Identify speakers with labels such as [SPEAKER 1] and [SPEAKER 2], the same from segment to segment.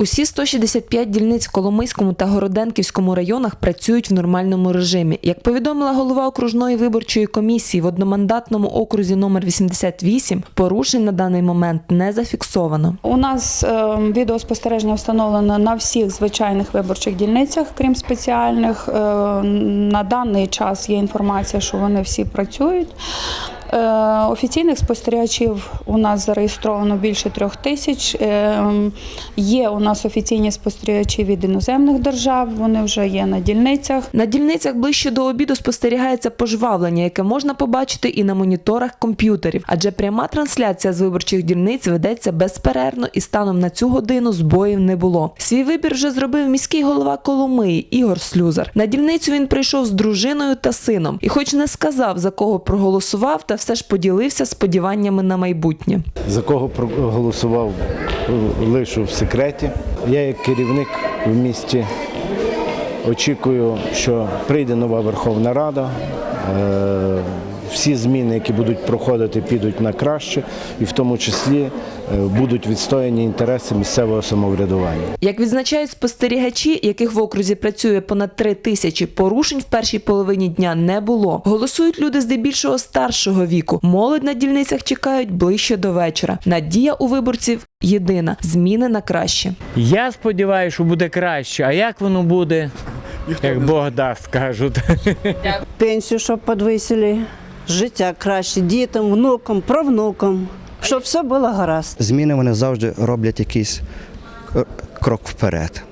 [SPEAKER 1] Усі 165 дільниць в Коломийському та Городенківському районах працюють в нормальному режимі. Як повідомила голова окружної виборчої комісії в одномандатному окрузі номер 88, порушень на даний момент не зафіксовано.
[SPEAKER 2] У нас е, відеоспостереження встановлено на всіх звичайних виборчих дільницях, крім спеціальних. Е, на даний час є інформація, що вони всі працюють. Е, офіційних спостерігачів у нас зареєстровано більше трьох тисяч. Е, є у нас офіційні спостерігачі від іноземних держав, вони вже є на дільницях.
[SPEAKER 1] На дільницях ближче до обіду спостерігається пожвавлення, яке можна побачити і на моніторах комп'ютерів, адже пряма трансляція з виборчих дільниць ведеться безперервно і станом на цю годину збоїв не було. Свій вибір вже зробив міський голова Коломиї Ігор Слюзар. На дільницю він прийшов з дружиною та сином, і, хоч не сказав за кого проголосував, та все ж поділився сподіваннями на майбутнє.
[SPEAKER 3] За кого проголосував, лишу в секреті. Я як керівник в місті очікую, що прийде нова Верховна Рада. Всі зміни, які будуть проходити, підуть на краще, і в тому числі е, будуть відстояні інтереси місцевого самоврядування.
[SPEAKER 1] Як відзначають спостерігачі, яких в окрузі працює понад три тисячі, порушень в першій половині дня не було. Голосують люди здебільшого старшого віку. Молодь на дільницях чекають ближче до вечора. Надія у виборців єдина зміни на краще.
[SPEAKER 4] Я сподіваюся, що буде краще. А як воно буде? Як Бог дасть, кажуть.
[SPEAKER 5] пенсію, щоб підвисили, життя краще дітям, внукам, правнукам, щоб все було гаразд.
[SPEAKER 6] зміни вони завжди роблять якийсь е, крок вперед.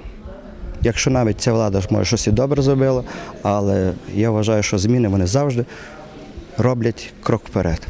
[SPEAKER 6] Якщо навіть ця влада ж може щось і добре зробила, але я вважаю, що зміни вони завжди роблять крок вперед.